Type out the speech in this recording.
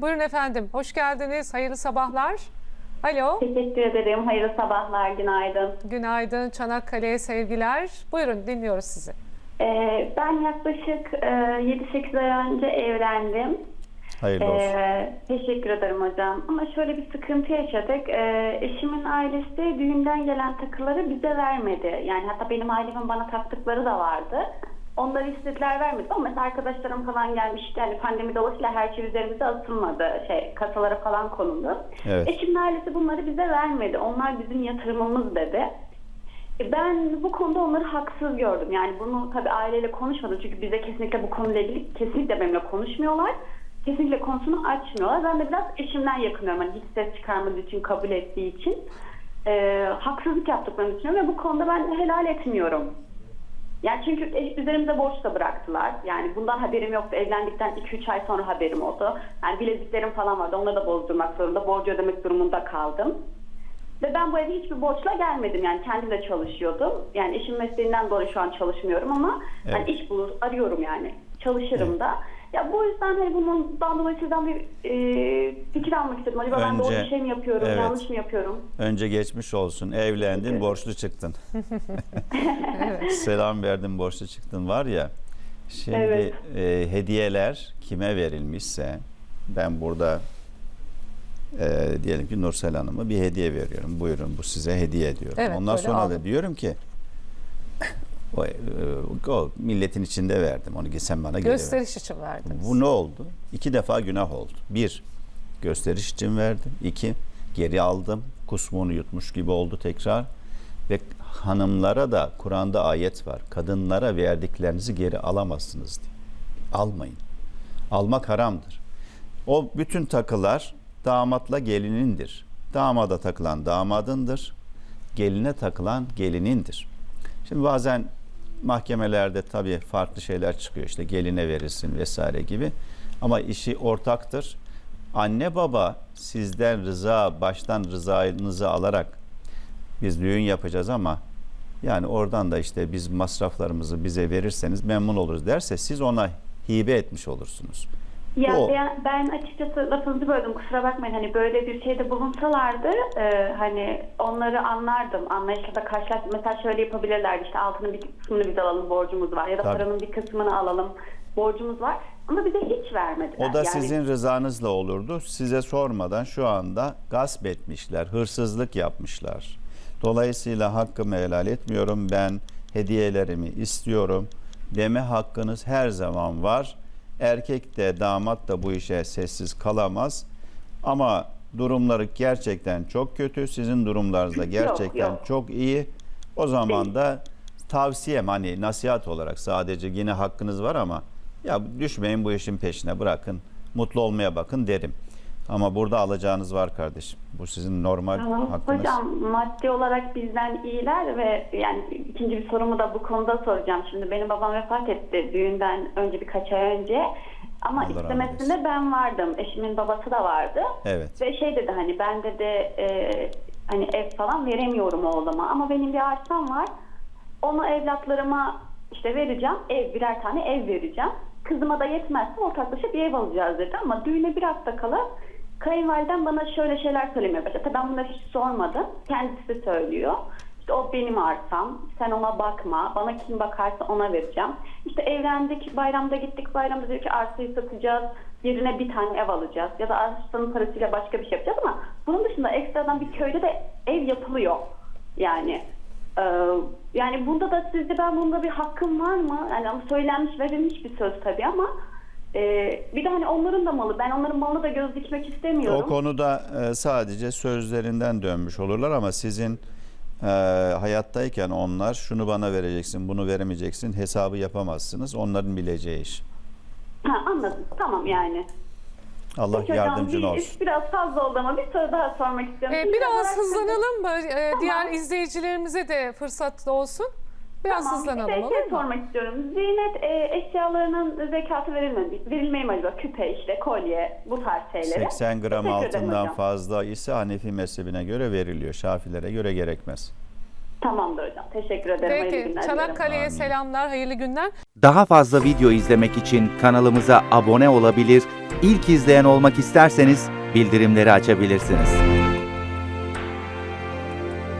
Buyurun efendim. Hoş geldiniz. Hayırlı sabahlar. Alo. Teşekkür ederim. Hayırlı sabahlar, günaydın. Günaydın. Çanakkale'ye sevgiler. Buyurun dinliyoruz sizi. Ee, ben yaklaşık e, 7-8 ay önce evlendim. Hayırlı olsun. Ee, teşekkür ederim hocam. Ama şöyle bir sıkıntı yaşadık. Ee, eşimin ailesi düğünden gelen takıları bize vermedi. Yani hatta benim ailemin bana taktıkları da vardı. Onları istediler vermedi ama mesela arkadaşlarım falan gelmişti. Yani pandemi dolayısıyla her şey üzerimize asılmadı. Şey kasalara falan konuldu. Evet. Eşimin ailesi bunları bize vermedi. Onlar bizim yatırımımız dedi. E, Ben bu konuda onları haksız gördüm. Yani bunu tabii aileyle konuşmadım. Çünkü bize kesinlikle bu konuyla ilgili kesinlikle benimle konuşmuyorlar. Kesinlikle konusunu açmıyorlar. Ben de biraz eşimden yakınıyorum. Hani hiç ses çıkarmadığı için, kabul ettiği için. E, haksızlık yaptıklarını düşünüyorum ve bu konuda ben helal etmiyorum. Yani çünkü üzerimize borç da bıraktılar. Yani bundan haberim yoktu. Evlendikten 2-3 ay sonra haberim oldu. Yani bileziklerim falan vardı. Onları da bozdurmak zorunda. Borcu ödemek durumunda kaldım. Ve ben bu eve hiçbir borçla gelmedim. Yani kendim de çalışıyordum. Yani eşim mesleğinden dolayı şu an çalışmıyorum ama Evet. yani iş bulur, arıyorum yani. Çalışırım da. Ya bu yüzden hani bundan dolayı sizden bir e, fikir almak istedim. Acaba ben doğru bir şey mi yapıyorum, evet. yanlış mı yapıyorum? Önce geçmiş olsun. Evlendin, borçlu çıktın. Selam verdin, borçlu çıktın var ya. Şimdi Evet. e, hediyeler kime verilmişse ben burada e, diyelim ki Nursel Hanım'a bir hediye veriyorum. Buyurun bu size hediye ediyorum. Evet, Ondan böyle sonra aldım. da diyorum ki o, e, o milletin içinde verdim. Onu sen bana geri ver. Gösteriş için verdiniz. Bu ne oldu? İki defa günah oldu. Bir, gösteriş için verdim. İki, geri aldım. Kusmunu yutmuş gibi oldu tekrar. Ve hanımlara da Kur'an'da ayet var. Kadınlara verdiklerinizi geri alamazsınız diye. Almayın. Almak haramdır. O bütün takılar damatla gelinindir. Damada takılan damadındır. Geline takılan gelinindir. Şimdi bazen mahkemelerde tabii farklı şeyler çıkıyor işte geline verilsin vesaire gibi ama işi ortaktır. Anne baba sizden rıza baştan rızanızı alarak biz düğün yapacağız ama yani oradan da işte biz masraflarımızı bize verirseniz memnun oluruz derse siz ona hibe etmiş olursunuz. Ya O- ben, ben açıkçası lafınızı böldüm kusura bakmayın hani böyle bir şeyde bulunsalardı e, hani onları anlardım anlayışla da karşılaş mesela şöyle yapabilirlerdi işte altının bir kısmını biz alalım borcumuz var ya da Tabii. paranın bir kısmını alalım borcumuz var ama bize hiç vermediler. O da Yani sizin rızanızla olurdu. Size sormadan şu anda gasp etmişler, hırsızlık yapmışlar. Dolayısıyla hakkımı helal etmiyorum. Ben hediyelerimi istiyorum deme hakkınız her zaman var. Erkek de damat da bu işe sessiz kalamaz. Ama durumları gerçekten çok kötü. Sizin durumlarınız da gerçekten yok. çok iyi. O zaman da tavsiyem hani nasihat olarak sadece yine hakkınız var ama ya düşmeyin bu işin peşine bırakın. Mutlu olmaya bakın derim. Ama burada alacağınız var kardeşim. Bu sizin normal Tamam. hakkınız. Hocam maddi olarak bizden iyiler ve yani ikinci bir sorumu da bu konuda soracağım. Şimdi benim babam vefat etti düğünden önce birkaç ay önce. Ama Allah istemesinde ben vardım. Eşimin babası da vardı. Evet. Ve şey dedi hani ben de de e, hani ev falan veremiyorum oğluma. Ama benim bir arsam var. Onu evlatlarıma işte vereceğim. Ev birer tane ev vereceğim. Kızıma da yetmezse ortaklaşa bir ev alacağız dedi. Ama düğüne bir hafta kala kayınvalidem bana şöyle şeyler söylemeye başladı. Tabii ben bunları hiç sormadım. Kendisi söylüyor. İşte o benim arsam. Sen ona bakma. Bana kim bakarsa ona vereceğim. İşte evlendik. Bayramda gittik. Bayramda diyor ki arsayı satacağız. Yerine bir tane ev alacağız. Ya da arsanın parasıyla başka bir şey yapacağız ama bunun dışında ekstradan bir köyde de ev yapılıyor. Yani ee, yani bunda da sizce ben bunda bir hakkım var mı? Yani söylenmiş verilmiş bir söz tabii ama e, bir de hani onların da malı. Ben onların malına da göz dikmek istemiyorum. O konuda e, sadece sözlerinden dönmüş olurlar ama sizin e, hayattayken onlar şunu bana vereceksin, bunu veremeyeceksin hesabı yapamazsınız. Onların bileceği iş. Ha, anladım. Tamam yani. Allah Peki hocam, yardımcın bir, olsun. Biraz fazla oldu ama bir soru daha sormak istiyorum. Ee, biraz hızlanalım mı? Ee, Tamam. Diğer izleyicilerimize de fırsat olsun. Biraz Tamam, hızlanalım bir de olur şey mu? sormak istiyorum. Ziynet e, eşyalarının zekatı verilmedi. Verilmeye mi acaba? Küpe işte, kolye, bu tarz şeylere. 80 gram Teşekkür altından hocam. fazla ise Hanefi mezhebine göre veriliyor. Şafilere göre gerekmez. Tamamdır hocam. Teşekkür ederim. Hayırlı Peki. Çanakkale'ye selamlar, hayırlı günler. Daha fazla video izlemek için kanalımıza abone olabilir, ilk izleyen olmak isterseniz bildirimleri açabilirsiniz.